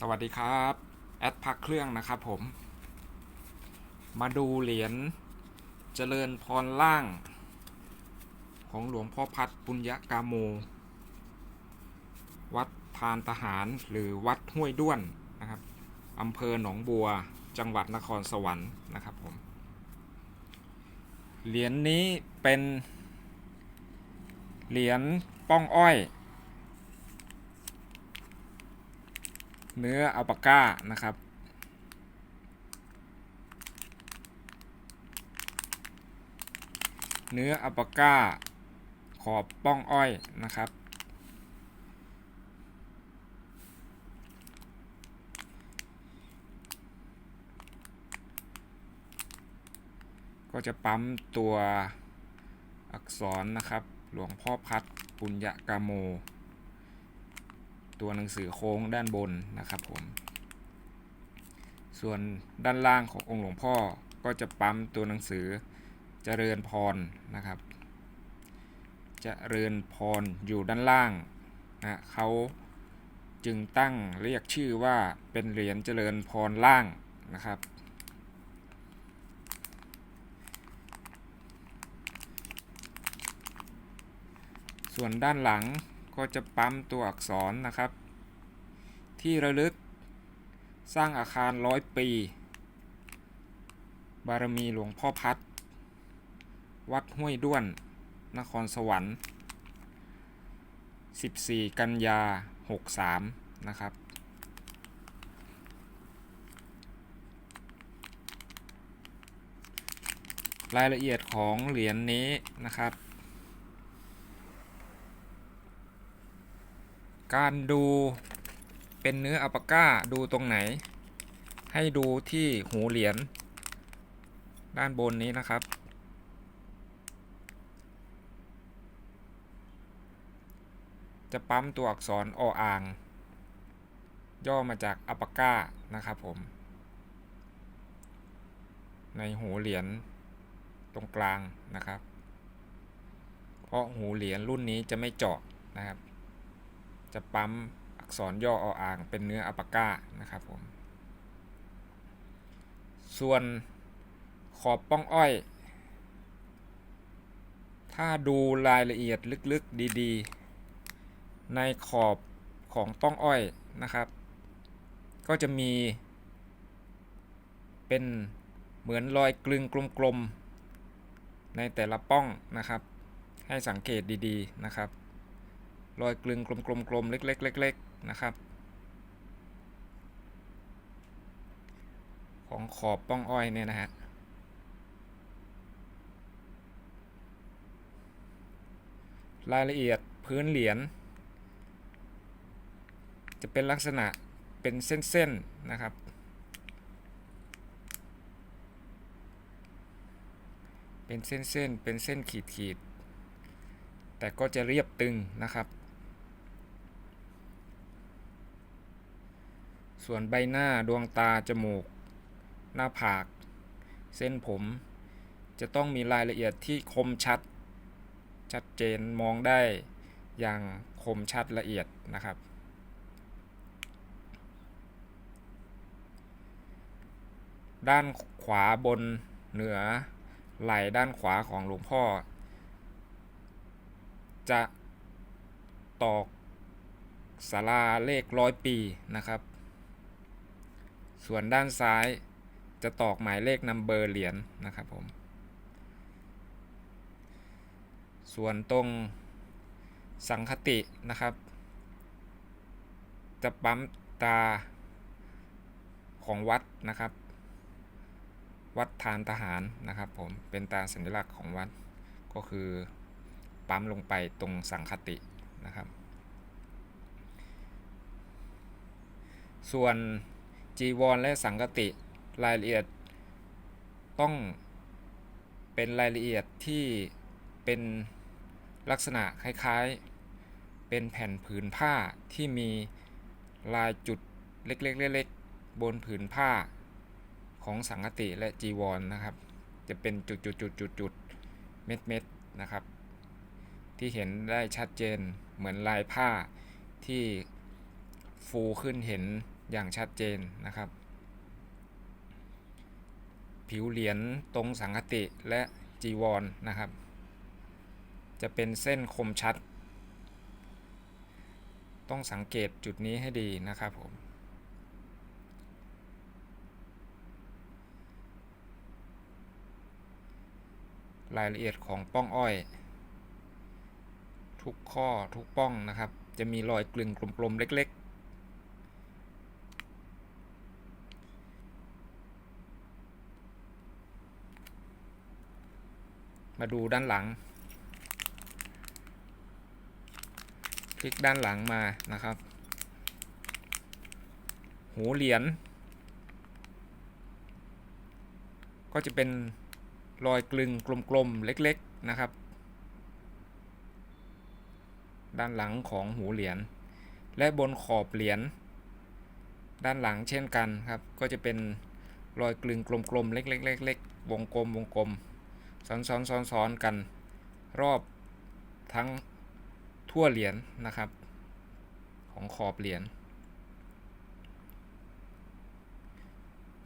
สวัสดีครับแอดพักเครื่องนะครับผม มาดูเหรียญเจริญพรล่าง ของหลวงพ่อพัดปุญญกาโม วัดทานทหารหรือวัดห้วยด้วนนะครับอำเภอหนองบัวจังหวัดนครสวรรค์นะครับผม เหรียญนี้เป็น เหรียญป้องอ้อย เนื้ออัลปาก้านะครับ เนื้ออัลปาก้า ขอบป้องอ้อยนะครับ ก็จะปั๊มตัวอักษรนะครับ หลวงพ่อพัดปุญญกาโม ตัวหนังสือโค้งด้านบนนะครับผม ส่วนด้านล่างขององค์หลวงพ่อก็จะปั๊มตัวหนังสือเจริญพรนะครับจเจริญพรอยู่ด้านล่างนะเขาจึงตั้งเรียกชื่อว่าเป็นเหรียญเจริญพรล่างนะครับ ส่วนด้านหลัง ก็จะปั๊มตัวอักษรนะครับ ที่ระลึก สร้างอาคารร้อยปี บารมีหลวงพ่อพัด วัดห้วยด้วน นครสวรรค์ 14 กันยา 63 นะครับรายละเอียดของเหรียญนนี้นะครับ การดูเป็นเนื้ออัลปาก้าดูตรงไหน ให้ดูที่หูเหรียญด้านบนนี้นะครับ จะปั๊มตัวอักษรออ่าง ย่อมาจากอัลปาก้านะครับผม ในหูเหรียญตรงกลางนะครับ เพราะหูเหรียญรุ่นนี้จะไม่เจาะนะครับ จะปั๊มอักษรย่อออ่าง เป็นเนื้ออัปาก้านะครับผม ส่วนขอบป้องอ้อย ถ้าดูรายละเอียดลึกๆดีๆ ในขอบของป้องอ้อยนะครับ ก็จะมีเป็นเหมือนรอยกลึงกลมๆในแต่ละป้องนะครับ ให้สังเกตดีๆนะครับ รอยกลึงกลมๆเล็กๆๆนะครับ ของขอบป้องอ้อยเนี่ยนะฮะรายละเอียดพื้นเหรียญจะเป็นลักษณะเป็นเส้นๆนะครับ เป็นเส้นๆ เป็นเส้นขีดๆ แต่ก็จะเรียบตึงนะครับ ส่วนใบหน้าดวงตา จมูก หน้าผาก เส้นผม จะต้องมีรายละเอียดที่คมชัด ชัดเจนมองได้อย่างคมชัดละเอียดนะครับ ด้านขวาบนเหนือไหล่ด้านขวาของหลวงพ่อ จะตอกสาราเลขร้อยปีนะครับ ส่วนด้านซ้ายจะตอกหมายเลขนัมเบอร์เหรียญนะครับผม ส่วนตรงสังคตินะครับ จะปั๊มตาของวัดนะครับ วัดทานทหารนะครับผม เป็นตาสัญลักษณ์ของวัดก็คือปั๊มลงไปตรงสังคตินะครับ ส่วน จีวรและสังกติรายละเอียด ต้องเป็นรายละเอียดที่เป็นลักษณะคล้ายๆ เป็นแผ่นผืนผ้าที่มีลายจุดเล็กๆๆบนผืนผ้าของสังกติและจีวรนนะครับ จะเป็นจุดๆๆๆเม็ดๆนะครับ ที่เห็นได้ชัดเจนเหมือนลายผ้าที่ฟูขึ้นเห็น อย่างชัดเจนนะครับ ผิวเหรียญตรงสังคติและจีวรนะครับ จะเป็นเส้นคมชัด ต้องสังเกตจุดนี้ให้ดีนะครับผมรายละเอียดของป้องอ้อย ทุกข้อทุกป้องนะครับ จะมีรอยกลึงกลมๆเล็ก ๆ มาดูด้านหลัง คลิกด้านหลังมานะครับ หูเหรียญก็จะเป็นรอยกลึงกลมๆเล็กๆนะครับ ด้านหลังของหูเหรียญและบนขอบเหรียญด้านหลังเช่นกันครับ ก็จะเป็นรอยกลึงกลมๆเล็กๆๆๆวงกลมวงกลม ซ้อนๆซ้อนๆกันรอบทั้งทั่วเหรียญนะครับ ของขอบเหรียญ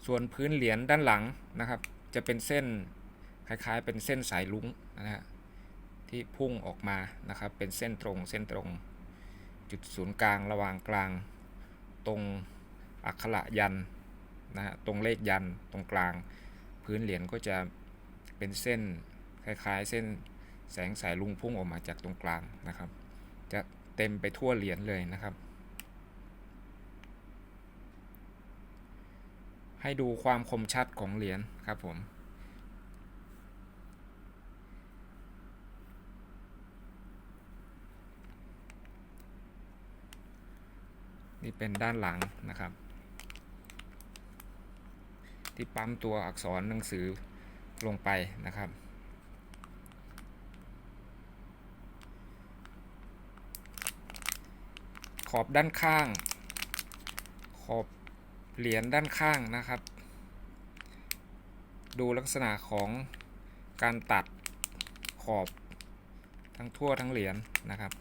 ส่วนพื้นเหรียญด้านหลังนะครับ จะเป็นเส้นคล้ายๆ เป็นเส้นสายลุ้งนะฮะที่พุ่งออกมานะครับเป็นเส้นตรงเส้นตรง จุดศูนย์กลางระหว่างกลาง ตรงอักขระยันนะฮะตรงเลขยันตรงกลาง พื้นเหรียญก็จะ เป็นเส้นคล้ายๆ เส้นแสงสายลุงพุ่งออกมาจากตรงกลางนะครับ จะเต็มไปทั่วเหรียญเลยนะครับ ให้ดูความคมชัดของเหรียญครับผมนี่เป็นด้านหลังนะครับ ที่ปั๊มตัวอักษรหนังสือ ลงไปนะครับ ขอบด้านข้าง ขอบเหรียญด้านข้างนะครับ ดูลักษณะของการตัดขอบทั้งทั่วทั้งเหรียญนะครับ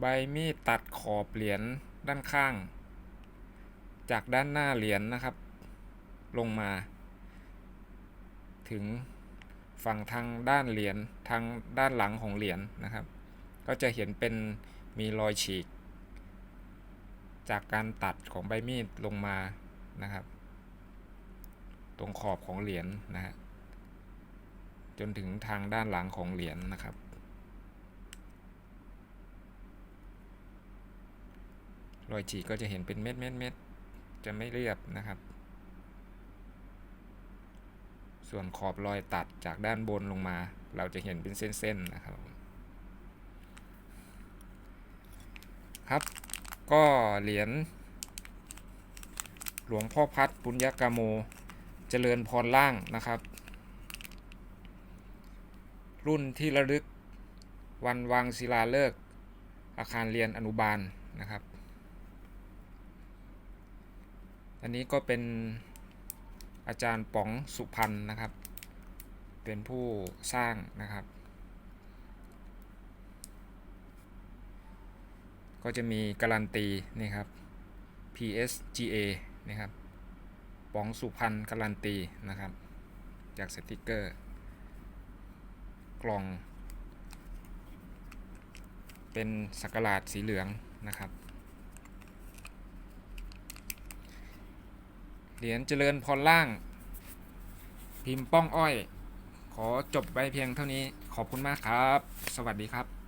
ใบมีดตัดขอบเหรียญด้านข้าง จากด้านหน้าเหรียญนะครับ ลงมา ถึงฝั่งทางด้านเหรียญทางด้านหลังของเหรียญนะครับ ก็จะเห็นเป็นมีรอยฉีก จากการตัดของใบมีดลงมานะครับ ตรงขอบของเหรียญนะฮะจนถึงทางด้านหลังของเหรียญนะครับ รอยฉีกก็จะเห็นเป็นเม็ดเม็ดเม็ดจะไม่เรียบนะครับ ส่วนขอบรอยตัดจากด้านบนลงมา เราจะเห็นเป็นเส้นๆนะครับ ครับ ก็เหรียญหลวงพ่อพัดปุญญกาโม เจริญพรล่างนะครับ รุ่นที่ระลึกวันวางศิลาฤกษ์อาคารเรียนอนุบาลนะครับ อันนี้ก็เป็นอาจารย์ป๋องสุพรรณนะครับ เป็นผู้สร้างนะครับ ก็จะมีการันตีนี่ครับ PSGA นะครับป๋องสุพรรณการันตีนะครับ จากสติกเกอร์ กล่อง เป็นสักหลาดสีเหลืองนะครับ เหรียญเจริญพรล่าง พิมพ์ป้องอ้อย ขอจบไปเพียงเท่านี้ขอบคุณมากครับ สวัสดีครับ